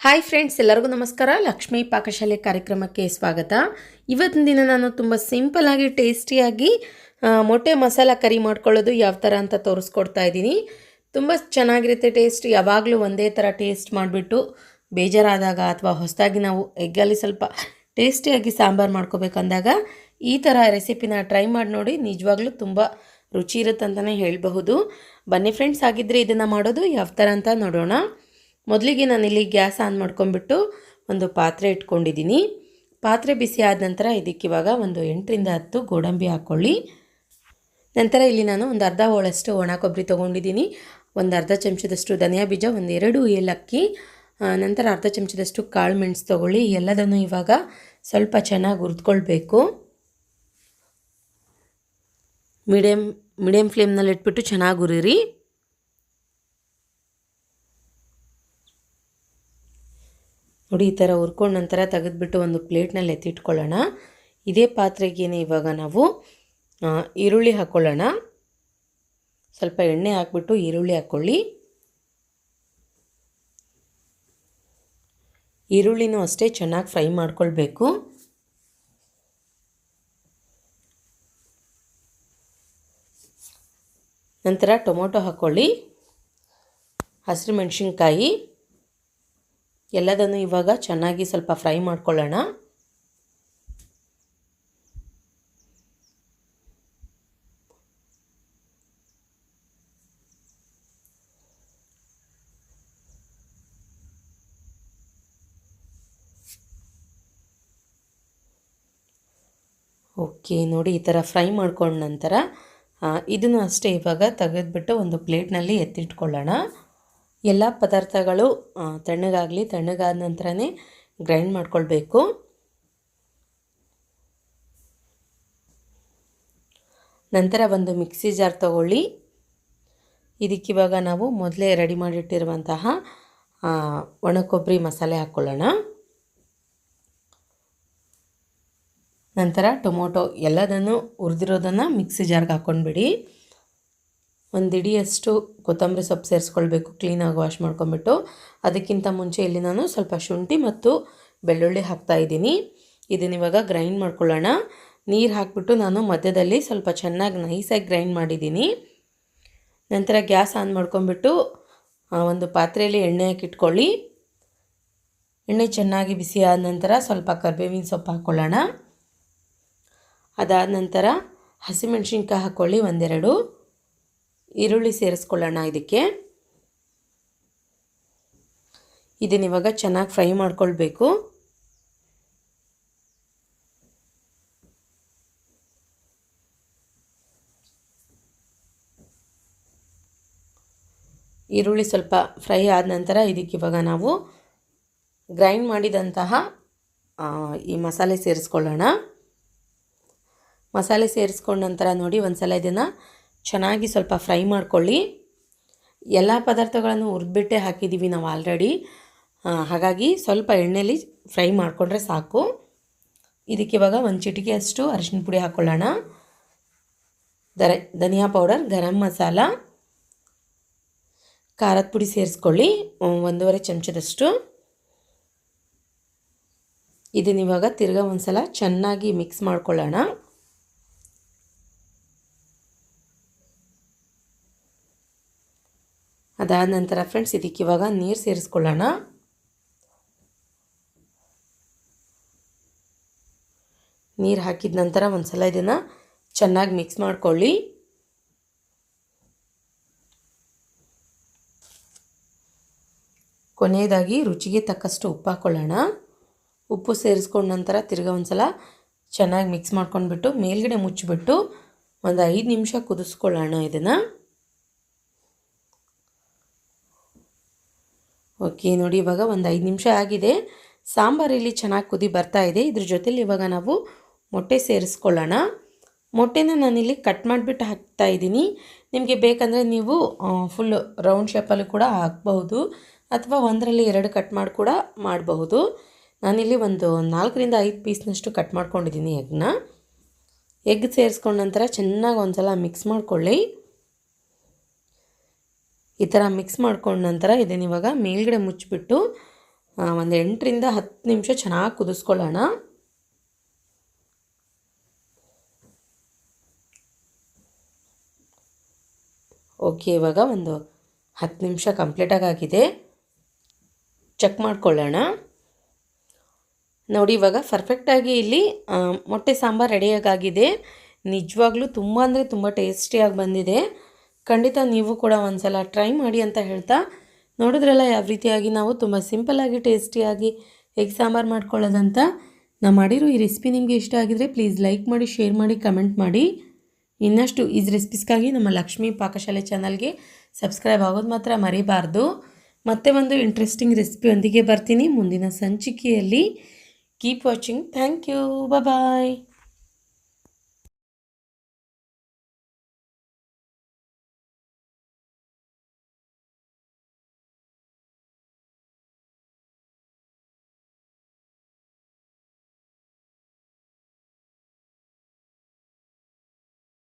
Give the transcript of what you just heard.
Hi friends ಎಲ್ಲರಿಗೂ ನಮಸ್ಕಾರ. ಲಕ್ಷ್ಮೀ ಪಾಕಶಾಲೆ ಕಾರ್ಯಕ್ರಮಕ್ಕೆ ಸ್ವಾಗತ. ಇವತ್ತಿನ ದಿನ ನಾನು ತುಂಬ ಸಿಂಪಲ್ಲಾಗಿ ಟೇಸ್ಟಿಯಾಗಿ ಮೊಟ್ಟೆ ಮಸಾಲ ಕರಿ ಮಾಡ್ಕೊಳ್ಳೋದು ಯಾವ ಥರ ಅಂತ ತೋರಿಸ್ಕೊಡ್ತಾ ಇದ್ದೀನಿ. ತುಂಬ ಚೆನ್ನಾಗಿರುತ್ತೆ ಟೇಸ್ಟ್ ಯಾವಾಗಲೂ ಒಂದೇ ಥರ ಟೇಸ್ಟ್ ಮಾಡಿಬಿಟ್ಟು ಬೇಜಾರಾದಾಗ ಅಥವಾ ಹೊಸದಾಗಿ ನಾವು ಎಗ್ಗಲ್ಲಿ ಸ್ವಲ್ಪ ಟೇಸ್ಟಿಯಾಗಿ ಸಾಂಬಾರು ಮಾಡ್ಕೋಬೇಕಂದಾಗ ಈ ಥರ ರೆಸಿಪಿನ ಟ್ರೈ ಮಾಡಿ ನೋಡಿ ನಿಜವಾಗ್ಲೂ ತುಂಬ ರುಚಿ ಇರುತ್ತೆ ಅಂತಲೇ ಹೇಳಬಹುದು. ಬನ್ನಿ ಫ್ರೆಂಡ್ಸ್ ಆಗಿದ್ದರೆ ಇದನ್ನು ಮಾಡೋದು ಯಾವ ಥರ ಅಂತ ನೋಡೋಣ. ಮೊದಲಿಗೆ ನಾನಿಲ್ಲಿ ಗ್ಯಾಸ್ ಆನ್ ಮಾಡ್ಕೊಂಡ್ಬಿಟ್ಟು ಒಂದು ಪಾತ್ರೆ ಇಟ್ಕೊಂಡಿದ್ದೀನಿ. ಪಾತ್ರೆ ಬಿಸಿ ಆದ ನಂತರ ಇದಕ್ಕೆ ಇವಾಗ ಒಂದು ಎಂಟರಿಂದ ಹತ್ತು ಗೋಡಂಬಿ ಹಾಕ್ಕೊಳ್ಳಿ ನಂತರ ಇಲ್ಲಿ ನಾನು ಒಂದು ಅರ್ಧ ಹೋಳಷ್ಟು ಒಣ ಕೊಬ್ಬರಿ ತೊಗೊಂಡಿದ್ದೀನಿ. ಒಂದು ಅರ್ಧ ಚಮಚದಷ್ಟು ಧನಿಯಾ ಬೀಜ, ಒಂದು ಎರಡು ಏಲಕ್ಕಿ ನಂತರ ಅರ್ಧ ಚಮಚದಷ್ಟು ಕಾಳು ಮೆಣಸು ತೊಗೊಳ್ಳಿ. ಎಲ್ಲದನ್ನು ಇವಾಗ ಸ್ವಲ್ಪ ಚೆನ್ನಾಗಿ ಹುರಿದ್ಕೊಳ್ಬೇಕು. ಮೀಡಿಯಮ್ ಮೀಡಿಯಮ್ ಫ್ಲೇಮ್ನಲ್ಲಿ ಇಟ್ಬಿಟ್ಟು ಚೆನ್ನಾಗಿ ಹುರಿರಿ. ನೋಡಿ, ಈ ಥರ ಹುರ್ಕೊಂಡ ನಂತರ ತೆಗೆದುಬಿಟ್ಟು ಒಂದು ಪ್ಲೇಟ್ನಲ್ಲಿ ಎತ್ತಿಟ್ಕೊಳ್ಳೋಣ. ಇದೇ ಪಾತ್ರೆಗೇನೆ ಇವಾಗ ನಾವು ಈರುಳ್ಳಿ ಹಾಕ್ಕೊಳ್ಳೋಣ ಸ್ವಲ್ಪ ಎಣ್ಣೆ ಹಾಕ್ಬಿಟ್ಟು ಈರುಳ್ಳಿ ಹಾಕ್ಕೊಳ್ಳಿ ಈರುಳ್ಳಿನೂ ಅಷ್ಟೇ ಚೆನ್ನಾಗಿ ಫ್ರೈ ಮಾಡ್ಕೊಳ್ಬೇಕು. ನಂತರ ಟೊಮೊಟೊ ಹಾಕ್ಕೊಳ್ಳಿ ಹಸಿರು ಮೆಣಸಿನ್ಕಾಯಿ. ಎಲ್ಲದನ್ನು ಇವಾಗ ಚೆನ್ನಾಗಿ ಸ್ವಲ್ಪ ಫ್ರೈ ಮಾಡ್ಕೊಳ್ಳೋಣ. ಓಕೆ, ನೋಡಿ ಈ ಥರ ಫ್ರೈ ಮಾಡ್ಕೊಂಡ ನಂತರ ಇದನ್ನು ಅಷ್ಟೇ ಇವಾಗ ತೆಗೆದುಬಿಟ್ಟು ಒಂದು ಪ್ಲೇಟ್ನಲ್ಲಿ ಎತ್ತಿಟ್ಕೊಳ್ಳೋಣ. ಎಲ್ಲ ಪದಾರ್ಥಗಳು ತಣ್ಣಗಾಗಲಿ, ತಣ್ಣಗಾದ ನಂತರನೇ ಗ್ರೈಂಡ್ ಮಾಡ್ಕೊಳ್ಬೇಕು. ನಂತರ ಒಂದು ಮಿಕ್ಸಿ ಜಾರ್ ತಗೊಳ್ಳಿ. ಇದಕ್ಕಿವಾಗ ನಾವು ಮೊದಲೇ ರೆಡಿ ಮಾಡಿಟ್ಟಿರುವಂತಹ ಒಣ ಕೊಬ್ಬರಿ ಮಸಾಲೆ ಹಾಕ್ಕೊಳ್ಳೋಣ. ನಂತರ ಟೊಮೊಟೊ ಎಲ್ಲದನ್ನು ಹುರಿದಿರೋದನ್ನು ಮಿಕ್ಸಿ ಜಾರ್ಗೆ ಹಾಕ್ಕೊಂಡ್ಬಿಡಿ. ಒಂದು ಇಡಿಯಷ್ಟು ಕೊತ್ತಂಬರಿ ಸೊಪ್ಪು ಸೇರಿಸ್ಕೊಳ್ಬೇಕು ಕ್ಲೀನಾಗಿ ವಾಶ್ ಮಾಡ್ಕೊಂಬಿಟ್ಟು ಅದಕ್ಕಿಂತ ಮುಂಚೆ ಇಲ್ಲಿ ನಾನು ಸ್ವಲ್ಪ ಶುಂಠಿ ಮತ್ತು ಬೆಳ್ಳುಳ್ಳಿ ಹಾಕ್ತಾ ಇದ್ದೀನಿ. ಇದನ್ನ ಇವಾಗ ಗ್ರೈಂಡ್ ಮಾಡ್ಕೊಳ್ಳೋಣ. ನೀರು ಹಾಕ್ಬಿಟ್ಟು ನಾನು ಮಧ್ಯದಲ್ಲಿ ಸ್ವಲ್ಪ ಚೆನ್ನಾಗಿ ನೈಸಾಗಿ ಗ್ರೈಂಡ್ ಮಾಡಿದ್ದೀನಿ. ನಂತರ ಗ್ಯಾಸ್ ಆನ್ ಮಾಡ್ಕೊಂಬಿಟ್ಟು ಒಂದು ಪಾತ್ರೆಯಲ್ಲಿ ಎಣ್ಣೆ ಹಾಕಿಟ್ಕೊಳ್ಳಿ. ಎಣ್ಣೆ ಚೆನ್ನಾಗಿ ಬಿಸಿ ಆದ ನಂತರ ಸ್ವಲ್ಪ ಕರ್ಬೇವಿನ ಸೊಪ್ಪು ಹಾಕ್ಕೊಳ್ಳೋಣ. ಅದಾದ ನಂತರ ಹಸಿಮೆಣ್ಸಿನ್ಕಾಯಿ ಹಾಕ್ಕೊಳ್ಳಿ ಒಂದೆರಡು. ಈರುಳ್ಳಿ ಸೇರಿಸ್ಕೊಳ್ಳೋಣ ಇದಕ್ಕೆ. ಇದನ್ನ ಇವಾಗ ಚೆನ್ನಾಗಿ ಫ್ರೈ ಮಾಡ್ಕೊಳ್ಬೇಕು. ಈರುಳ್ಳಿ ಸ್ವಲ್ಪ ಫ್ರೈ ಆದ ನಂತರ ಇದಕ್ಕೆ ಇವಾಗ ನಾವು ಗ್ರೈಂಡ್ ಮಾಡಿದಂತಹ ಈ ಮಸಾಲೆ ಸೇರಿಸ್ಕೊಳ್ಳೋಣ. ಮಸಾಲೆ ಸೇರಿಸ್ಕೊಂಡ ನಂತರ ನೋಡಿ ಒಂದು ಸಲ ಇದನ್ನು ಚೆನ್ನಾಗಿ ಸ್ವಲ್ಪ ಫ್ರೈ ಮಾಡ್ಕೊಳ್ಳಿ. ಎಲ್ಲ ಪದಾರ್ಥಗಳನ್ನು ಹುರಿದ್ಬಿಟ್ಟೆ ಹಾಕಿದ್ದೀವಿ ನಾವು ಆಲ್ರೆಡಿ. ಹಾಗಾಗಿ ಸ್ವಲ್ಪ ಎಣ್ಣೆಯಲ್ಲಿ ಫ್ರೈ ಮಾಡಿಕೊಂಡ್ರೆ ಸಾಕು. ಇದಕ್ಕೆ ಇವಾಗ ಒಂದು ಚಿಟಿಕೆಯಷ್ಟು ಅರಿಶಿನ ಪುಡಿ ಹಾಕ್ಕೊಳ್ಳೋಣ ದರ, ಧನಿಯಾ ಪೌಡರ್, ಗರಂ ಮಸಾಲ, ಖಾರದ ಪುಡಿ ಸೇರಿಸ್ಕೊಳ್ಳಿ. ಒಂದ್- ಒಂದೂವರೆ ಚಮಚದಷ್ಟು. ಇದನ್ನಿವಾಗ ತಿರ್ಗಾ ಒಂದು ಸಲ ಚೆನ್ನಾಗಿ ಮಿಕ್ಸ್ ಮಾಡ್ಕೊಳ್ಳೋಣ. ಅದಾದ ನಂತರ ಫ್ರೆಂಡ್ಸ್ ಇದಕ್ಕೆ ಇವಾಗ ನೀರು ಸೇರಿಸ್ಕೊಳ್ಳೋಣ. ನೀರು ಹಾಕಿದ ನಂತರ ಒಂದ್ಸಲ ಇದನ್ನು ಚೆನ್ನಾಗಿ ಮಿಕ್ಸ್ ಮಾಡ್ಕೊಳ್ಳಿ. ಕೊನೆಯದಾಗಿ ರುಚಿಗೆ ತಕ್ಕಷ್ಟು ಉಪ್ಪು ಹಾಕ್ಕೊಳ್ಳೋಣ ಉಪ್ಪು ಸೇರಿಸ್ಕೊಂಡ ನಂತರ ತಿರ್ಗಾ ಒಂದ್ಸಲ ಚೆನ್ನಾಗಿ ಮಿಕ್ಸ್ ಮಾಡ್ಕೊಂಡ್ಬಿಟ್ಟು ಮೇಲ್ಗಡೆ ಮುಚ್ಚಿಬಿಟ್ಟು ಒಂದು ಐದು ನಿಮಿಷ ಕುದಿಸ್ಕೊಳ್ಳೋಣ ಇದನ್ನು. ಓಕೆ, ನೋಡಿ ಇವಾಗ ಒಂದು ಐದು ನಿಮಿಷ ಆಗಿದೆ. ಸಾಂಬಾರು ಇಲ್ಲಿ ಚೆನ್ನಾಗಿ ಕುದಿ ಬರ್ತಾ ಇದೆ. ಇದ್ರ ಜೊತೆಲಿ ಇವಾಗ ನಾವು ಮೊಟ್ಟೆ ಸೇರಿಸ್ಕೊಳ್ಳೋಣ. ಮೊಟ್ಟೆನ ನಾನಿಲ್ಲಿ ಕಟ್ ಮಾಡಿಬಿಟ್ಟು ಹಾಕ್ತಾ ಇದ್ದೀನಿ. ನಿಮಗೆ ಬೇಕಂದರೆ ನೀವು ಫುಲ್ ರೌಂಡ್ ಶೇಪಲ್ಲಿ ಕೂಡ ಹಾಕ್ಬಹುದು. ಅಥವಾ ಒಂದರಲ್ಲಿ ಎರಡು ಕಟ್ ಮಾಡಿ ಕೂಡ ಮಾಡಬಹುದು. ನಾನಿಲ್ಲಿ ಒಂದು ನಾಲ್ಕರಿಂದ ಐದು ಪೀಸ್ನಷ್ಟು ಕಟ್ ಮಾಡ್ಕೊಂಡಿದ್ದೀನಿ ಎಗ್ನ ಎಗ್ ಸೇರಿಸ್ಕೊಂಡ ನಂತರ ಚೆನ್ನಾಗಿ ಒಂದು ಸಲ ಮಿಕ್ಸ್ ಮಾಡ್ಕೊಳ್ಳಿ. ಈ ಥರ ಮಿಕ್ಸ್ ಮಾಡ್ಕೊಂಡ ನಂತರ ಇದನ್ನು ಇವಾಗ ಮೇಲ್ಗಡೆ ಮುಚ್ಚಿಬಿಟ್ಟು ಒಂದು ಎಂಟರಿಂದ ಹತ್ತು ನಿಮಿಷ ಚೆನ್ನಾಗಿ ಕುದಿಸ್ಕೊಳ್ಳೋಣ. ಓಕೆ ಇವಾಗ ಒಂದು ಹತ್ತು ನಿಮಿಷ ಕಂಪ್ಲೀಟಾಗಿ ಆಗಿದೆ. ಚೆಕ್ ಮಾಡ್ಕೊಳ್ಳೋಣ. ನೋಡಿ, ಇವಾಗ ಪರ್ಫೆಕ್ಟಾಗಿ ಇಲ್ಲಿ ಮೊಟ್ಟೆ ಸಾಂಬಾರು ರೆಡಿಯಾಗಿದೆ ನಿಜವಾಗ್ಲೂ ತುಂಬ ಅಂದರೆ ತುಂಬ ಟೇಸ್ಟಿಯಾಗಿ ಬಂದಿದೆ. ಖಂಡಿತ ನೀವು ಕೂಡ ಒಂದ್ಸಲ ಟ್ರೈ ಮಾಡಿ ಅಂತ ಹೇಳ್ತಾ ನೋಡಿದ್ರಲ್ಲ, ಯಾವ ರೀತಿಯಾಗಿ ನಾವು ತುಂಬ ಸಿಂಪಲ್ಲಾಗಿ ಟೇಸ್ಟಿಯಾಗಿ ಎಗ್ ಸಾಂಬಾರು ಮಾಡ್ಕೊಳ್ಳೋದಂತ ನಾ ಮಾಡಿರೋ ಈ ರೆಸಿಪಿ ನಿಮಗೆ ಇಷ್ಟ ಆಗಿದರೆ ಪ್ಲೀಸ್ ಲೈಕ್ ಮಾಡಿ ಶೇರ್ ಮಾಡಿ ಕಮೆಂಟ್ ಮಾಡಿ. ಇನ್ನಷ್ಟು ಈ ರೆಸಿಪೀಸ್ಗಾಗಿ ನಮ್ಮ ಲಕ್ಷ್ಮೀ ಪಾಕಶಾಲೆ ಚಾನಲ್ಗೆ ಸಬ್ಸ್ಕ್ರೈಬ್ ಆಗೋದು ಮಾತ್ರ ಮರಿಬಾರ್ದು. ಮತ್ತೆ ಒಂದು ಇಂಟ್ರೆಸ್ಟಿಂಗ್ ರೆಸಿಪಿಯೊಂದಿಗೆ ಬರ್ತೀನಿ. ಮುಂದಿನ ಸಂಚಿಕೆಯಲ್ಲಿ keep watching thank you bye